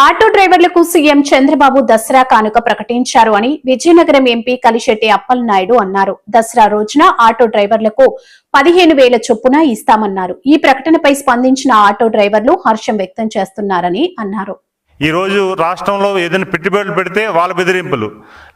Auto డ్రైవర్లకు CM Chandrababu Dasara కానుక ప్రకటించారు అని విజయనగరం ఎంపీ కలిశెట్టి అప్పలనాయుడు అన్నారు. దసరా రోజున ఆటో డ్రైవర్లకు పదిహేను వేల చొప్పున ఇస్తామన్నారు. ఈ ప్రకటనపై స్పందించిన ఆటో డ్రైవర్లు హర్షం వ్యక్తం చేస్తున్నారని అన్నారు. ఈ రోజు రాష్ట్రంలో ఏదైనా పెట్టుబడులు పెడితే వాళ్ళ బెదిరింపులు.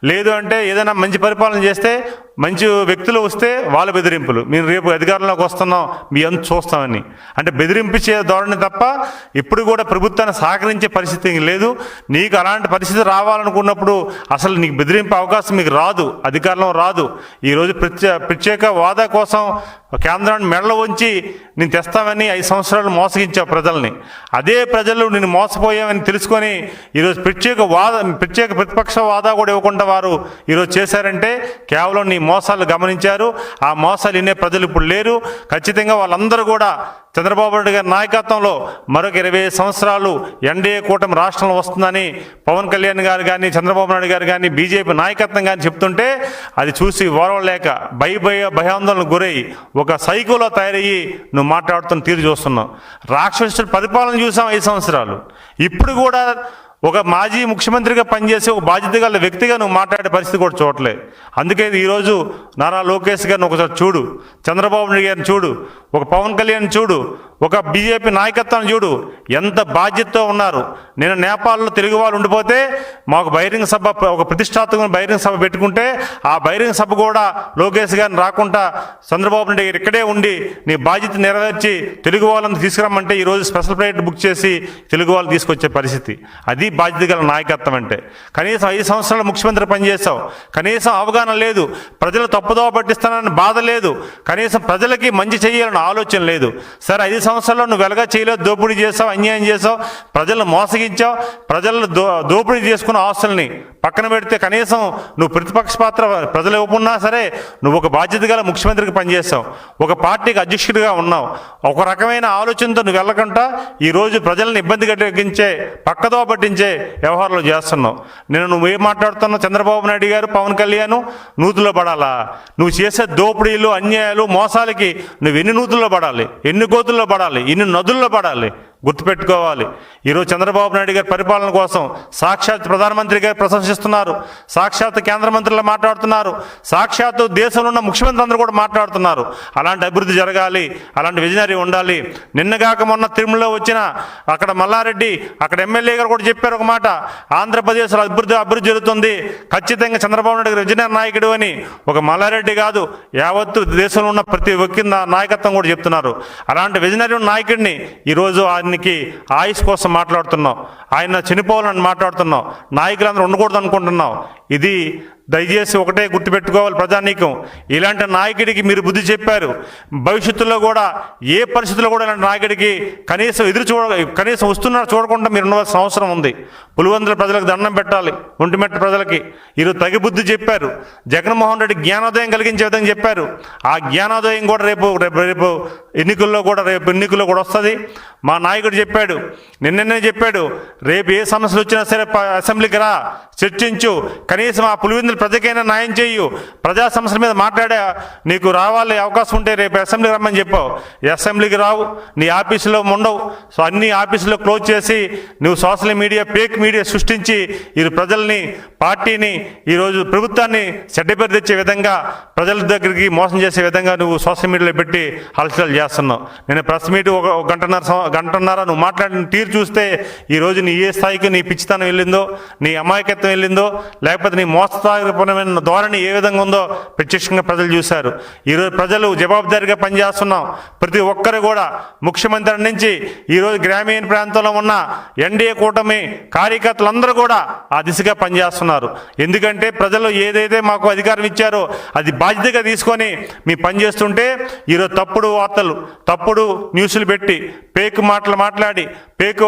లేదు అంటే ఏదైనా మంచి పరిపాలన చేస్తే మంచి వ్యక్తులు వస్తే వాళ్ళ బెదిరింపులు. మేము రేపు అధికారంలోకి వస్తున్నాం మీ అంత చూస్తామని. అంటే బెదిరింపించే ధోరణి తప్ప ఇప్పుడు కూడా ప్రభుత్వాన్ని సహకరించే పరిస్థితి లేదు. నీకు అలాంటి పరిస్థితి రావాలనుకున్నప్పుడు అసలు నీకు బెదిరింపు అవకాశం మీకు రాదు అధికారంలో రాదు. ఈరోజు ప్రత్యే ప్రత్యేక వాదా కోసం కేంద్రాన్ని మెడలు ఉంచి నేను తెస్తామని ఐదు సంవత్సరాలు మోసగించావు ప్రజల్ని. అదే ప్రజలు నేను మోసపోయామని తెలుసుకొని ఈరోజు ప్రత్యేక వాద ప్రత్యేక ప్రతిపక్ష వాదా కూడా ఇవ్వకుండా వారు ఈరోజు చేశారంటే కేవలం నీ మోసాలు గమనించారు. ఆ మోసాలు వినే ప్రజలు ఇప్పుడు లేరు. ఖచ్చితంగా వాళ్ళందరూ కూడా చంద్రబాబు నాయుడు గారి నాయకత్వంలో మరొక ఇరవై ఐదు సంవత్సరాలు ఎన్డీఏ కూటమి రాష్ట్రంలో వస్తుందని పవన్ కళ్యాణ్ గారు కానీ చంద్రబాబు నాయుడు గారు కానీ బీజేపీ నాయకత్వం కానీ చెప్తుంటే అది చూసి ఓరవలేక భయ భయ భయాందోళనకు గురై ఒక సైకోలో తయారయ్యి నువ్వు మాట్లాడుతున్న తీరు చూస్తున్నావు. రాక్షసుడు పరిపాలన చూసాం ఐదు సంవత్సరాలు. ఇప్పుడు కూడా ఒక మాజీ ముఖ్యమంత్రిగా పనిచేసే ఒక బాధ్యత గల వ్యక్తిగా నువ్వు మాట్లాడే పరిస్థితి కూడా చూడలే. అందుకే ఈరోజు నారా లోకేష్ గారిని ఒకసారి చూడు చంద్రబాబు నాయుడు గారిని చూడు ఒక పవన్ కళ్యాణ్ చూడు ఒక బీజేపీ నాయకత్వం చూడు ఎంత బాధ్యతతో ఉన్నారు. నేను నేపాల్లో తెలుగు వాళ్ళు ఉండిపోతే మాకు బహిరంగ సభ ఒక ప్రతిష్టాత్మక బహిరంగ సభ పెట్టుకుంటే ఆ బహిరంగ సభ కూడా లోకేష్ గారిని రాకుండా చంద్రబాబు నాయుడు గారు ఇక్కడే ఉండి నీ బాధ్యత నెరవేర్చి తెలుగు వాళ్ళని తీసుకురమ్మంటే ఈరోజు స్పెషల్ ఫ్లైట్ బుక్ చేసి తెలుగు వాళ్ళు తీసుకొచ్చే పరిస్థితి. అది బాధ్యత గల నాయకత్వం అంటే. కనీసం ఐదు సంవత్సరాలు ముఖ్యమంత్రి పనిచేసావు కనీసం అవగాహన లేదు. ప్రజలు తప్పుదోవ పట్టిస్తానని బాధ లేదు. కనీసం ప్రజలకి మంచి చేయాలని ఆలోచన లేదు. సరే ఐదు సంవత్సరాల్లో నువ్వు వెలగా చేయలేవు దోపిడీ చేసావు అన్యాయం చేసావు ప్రజలను మోసగించావు ప్రజలను దో దోపిడీ చేసుకున్న ఆస్తుల్ని పక్కన పెడితే కనీసం నువ్వు ప్రతిపక్ష పాత్ర ప్రజలు ఇవ్వకున్నా సరే నువ్వు ఒక బాధ్యత గల ముఖ్యమంత్రికి పనిచేస్తావు ఒక పార్టీకి అధ్యక్షుడిగా ఉన్నావు. ఒక రకమైన ఆలోచనతో నువ్వు వెళ్ళకుండా ఈరోజు ప్రజలను ఇబ్బంది కలిగించే పక్కదో పట్టించే వ్యవహారాలు చేస్తున్నావు. నేను నువ్వు ఏం మాట్లాడుతున్నావు? చంద్రబాబు నాయుడు గారు పవన్ కళ్యాణ్ నూతులో పడాలా? నువ్వు చేసే దోపిడీలు అన్యాయాలు మోసాలకి నువ్వు ఎన్ని నూతుల్లో పడాలి? ఎన్ని గోతుల్లో పడాలి. ఇన్ని నదుల్లో పడాలి. గుర్తుపెట్టుకోవాలి. ఈరోజు చంద్రబాబు నాయుడు గారి పరిపాలన కోసం సాక్షాత్ ప్రధానమంత్రి గారు ప్రశంసిస్తున్నారు. సాక్షాత్ కేంద్ర మంత్రులు మాట్లాడుతున్నారు. సాక్షాత్తు దేశంలో ఉన్న ముఖ్యమంత్రి అందరూ కూడా మాట్లాడుతున్నారు. అలాంటి అభివృద్ధి జరగాలి. అలాంటి విజనరీ ఉండాలి. నిన్నగాక మొన్న తిరుమలలో వచ్చిన అక్కడ మల్లారెడ్డి అక్కడ ఎమ్మెల్యే గారు కూడా చెప్పారు ఒక మాట. ఆంధ్రప్రదేశ్లో అభివృద్ధి అభివృద్ధి జరుగుతుంది. ఖచ్చితంగా చంద్రబాబు నాయుడు గారు విజయనగర నాయకుడు అని ఒక మల్లారెడ్డి కాదు యావత్తు దేశంలో ఉన్న ప్రతి ఒక్క నాయకత్వం కూడా చెప్తున్నారు. అలాంటి విజనరీ ఉన్న నాయకుడిని ఈరోజు ఆయనకి ఆయుష్ కోసం మాట్లాడుతున్నాం ఆయన చనిపోవాలని మాట్లాడుతున్నాం నాయకులందరూ ఉండకూడదు అనుకుంటున్నాం ఇది దయచేసి ఒకటే గుర్తుపెట్టుకోవాలి ప్రజానీకం. ఇలాంటి నాయకుడికి మీరు బుద్ధి చెప్పారు. భవిష్యత్తులో కూడా ఏ పరిస్థితుల్లో కూడా ఇలాంటి నాయకుడికి కనీసం ఎదురు చూడ కనీసం వస్తున్నారు చూడకుండా మీరు ఉండవలసిన అవసరం ఉంది. పులివందల ప్రజలకు దండం పెట్టాలి. ఒంటిమెట్ట ప్రజలకి. ఈరోజు తగి బుద్ధి చెప్పారు. జగన్మోహన్ రెడ్డి జ్ఞానోదయం కలిగించే విధంగా చెప్పారు. ఆ జ్ఞానోదయం కూడా రేపు రేపు రేపు ఎన్నికల్లో కూడా రేపు ఎన్నికల్లో కూడా వస్తుంది. మా నాయకుడు చెప్పాడు నిన్ననే చెప్పాడు రేపు ఏ సమస్యలు వచ్చినా సరే అసెంబ్లీకి రా చర్చించు కనీసం ఆ పులివెందుల ప్రజకైనా న్యాయం చేయు. ప్రజా సమస్యల మీద మాట్లాడే నీకు రావాలి అవకాశం ఉంటే రేపు అసెంబ్లీకి రమ్మని చెప్పావు. అసెంబ్లీకి రావు నీ ఆఫీసులో ఉండవు సో అన్ని ఆఫీసులో క్లోజ్ చేసి నువ్వు సోషల్ మీడియా ఫేక్ మీడియా సృష్టించి ఈ ప్రజల్ని పార్టీని ఈరోజు ప్రభుత్వాన్ని చెడ్డపేరు తెచ్చే విధంగా ప్రజల దగ్గరికి మోసం చేసే విధంగా నువ్వు సోషల్ మీడియాలో పెట్టి హల్చల్ చేస్తున్నావు. నేను ప్రెస్ మీట్ ఒక గంటన్నర గంటన్నర నువ్వు మాట్లాడిన తీరు చూస్తే ఈరోజు నీ ఏ స్థాయికి నీ పిచ్చితనం వెళ్ళిందో నీ అమాయకత్వం వెళ్ళిందో లేకపోతే నీ మోసపరమైన ధోరణి ఏ విధంగా ఉందో ప్రత్యక్షంగా ప్రజలు చూశారు. ఈరోజు ప్రజలు జవాబుదారీగా పనిచేస్తున్నాం. ప్రతి ఒక్కరు కూడా ముఖ్యమంత్రి నుంచి ఈరోజు గ్రామీణ ప్రాంతంలో ఉన్న ఎన్డీఏ కూటమి కార్యకర్తలందరూ కూడా ఆ దిశగా పనిచేస్తున్నారు. ఎందుకంటే ప్రజలు ఏదైతే మాకు అధికారం ఇచ్చారో అది బాధ్యతగా తీసుకొని మీ పనిచేస్తుంటే ఈరోజు తప్పుడు వార్తలు తప్పుడు న్యూస్లు పెట్టి పేక్ మాటలు మాట్లాడి పేకు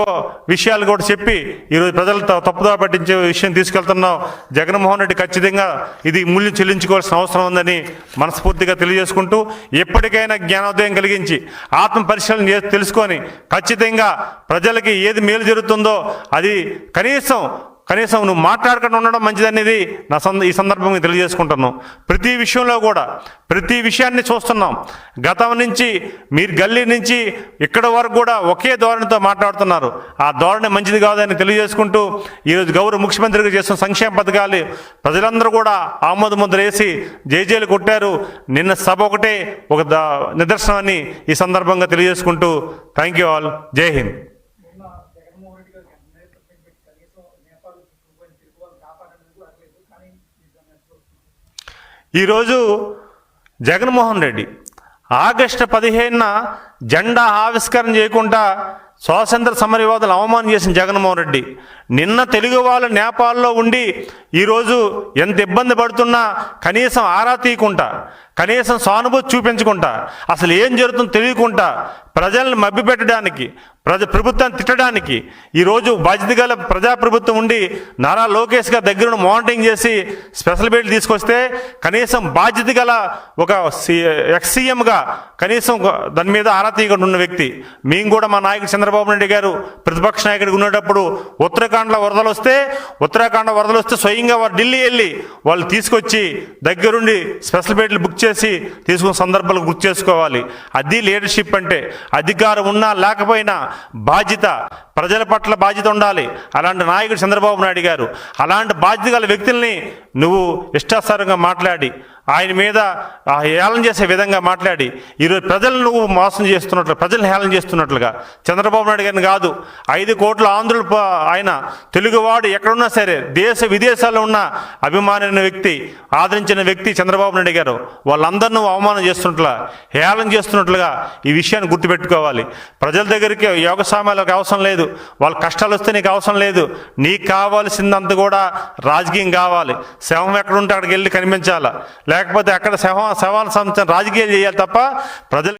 విషయాలు కూడా చెప్పి ఈరోజు ప్రజలు తప్పుదా పట్టించే విషయం తీసుకెళ్తున్నాం. జగన్మోహన్ రెడ్డి ఖచ్చితంగా ఇది మూల్యం చెల్లించుకోవాల్సిన అవసరం ఉందని మనస్ఫూర్తిగా తెలియజేసుకుంటూ ఎప్పటికైనా జ్ఞానోదయం కలిగించి ఆత్మ పరిశీలన తెలుసుకొని ఖచ్చితంగా ప్రజలకి ఏది మేలు జరుగుతుందో అది కనీసం కనీసం నువ్వు మాట్లాడకుండా ఉండడం మంచిదనేది నా సంద ఈ సందర్భంగా తెలియజేసుకుంటున్నాను ప్రతి విషయంలో కూడా ప్రతి విషయాన్ని చూస్తున్నాం. గతం నుంచి మీరు గల్లీ నుంచి ఇక్కడ వరకు కూడా ఒకే ధోరణితో మాట్లాడుతున్నారు. ఆ ధోరణి మంచిది కాదని తెలియజేసుకుంటూ ఈరోజు గౌరవ ముఖ్యమంత్రిగా చేస్తున్న సంక్షేమ పథకాలు ప్రజలందరూ కూడా ఆమోద ముద్ర వేసి జేజేలు కొట్టారు. నిన్న సభ ఒకటే ఒక ద- నిదర్శనమని ఈ సందర్భంగా తెలియజేసుకుంటూ థ్యాంక్ యూ ఆల్. జై హింద్ మొన్న జగన్మోహన్ రెడ్డి గారికి అన్నయ్య ప్రశ్న పెట్టి కనీసం నేపాల్ చుట్టుకుపోయిన తెలుగు వాళ్ళు కాపాడడానికి కూడా అట్లేదు కానీ నిజంగా చూస్తున్నాం ఈరోజు జగన్మోహన్ రెడ్డి ఆగస్టు పదిహేనున జెండా ఆవిష్కరణ చేయకుండా స్వాతంత్ర సమరయోధులు అవమానం చేసిన జగన్మోహన్ రెడ్డి నిన్న తెలుగు వాళ్ళు నేపాల్లో ఉండి ఈరోజు ఎంత ఇబ్బంది పడుతున్నా కనీసం ఆరా తీయకుండా కనీసం సానుభూతి చూపించకుండా అసలు ఏం జరుగుతుందో తెలియకుండా ప్రజల్ని మభ్యపెట్టడానికి ప్రజ ప్రభుత్వాన్ని తిట్టడానికి ఈరోజు బాధ్యత గల ప్రజాప్రభుత్వం ఉండి నారా లోకేష్ గారి దగ్గర మానిటరింగ్ చేసి స్పెషల్ బెయిల్ తీసుకొస్తే కనీసం బాధ్యత గల ఒక ఎక్స్సీఎంగా కనీసం దాని మీద ఆరా తీయకుండా ఉన్న వ్యక్తి. మేము కూడా మా నాయకుడు చంద్రబాబు నాయుడు గారు ప్రతిపక్ష నాయకుడికి ఉండేటప్పుడు ఉత్తరాఖండ్లో వరదలు వస్తే ఉత్తరాఖండ్ వరదలు వస్తే స్వయంగా వారు ఢిల్లీ వెళ్ళి వాళ్ళు తీసుకొచ్చి దగ్గరుండి స్పెషల్ బెడ్లు బుక్ చేసి తీసుకున్న సందర్భాలు గుర్తు చేసుకోవాలి అది లీడర్షిప్ అంటే అధికారం ఉన్నా లేకపోయినా బాధ్యత ప్రజల పట్ల బాధ్యత ఉండాలి. అలాంటి నాయకుడు చంద్రబాబు నాయుడు గారు. అలాంటి బాధ్యత గల వ్యక్తుల్ని నువ్వు ఇష్టాసారంగా మాట్లాడి ఆయన మీద ఆ హేళన చేసే విధంగా మాట్లాడి ఈరోజు ప్రజలను నువ్వు మోసం చేస్తున్నట్లు ప్రజలను హేళన చేస్తున్నట్లుగా. చంద్రబాబు నాయుడు గారిని కాదు ఐదు కోట్ల ఆంధ్రులు ఆయన తెలుగువాడు ఎక్కడున్నా సరే దేశ విదేశాల్లో ఉన్న అభిమానైన వ్యక్తి ఆదరించిన వ్యక్తి చంద్రబాబు నాయుడు గారు వాళ్ళందరినూ అవమానం చేస్తున్నట్లుగా హేళన చేస్తున్నట్లుగా ఈ విషయాన్ని గుర్తుపెట్టుకోవాలి. ప్రజల దగ్గరికి యోగ సామాలకు అవసరం లేదు వాళ్ళ కష్టాలు వస్తే నీకు అవసరం లేదు నీకు కావాల్సిందంత కూడా రాజకీయం కావాలి. శవం ఎక్కడుంటే అక్కడికి వెళ్ళి కనిపించాలా? లేకపోతే అక్కడ శవం శవాల సంబంధించిన రాజకీయాలు చేయాలి తప్ప ప్రజలు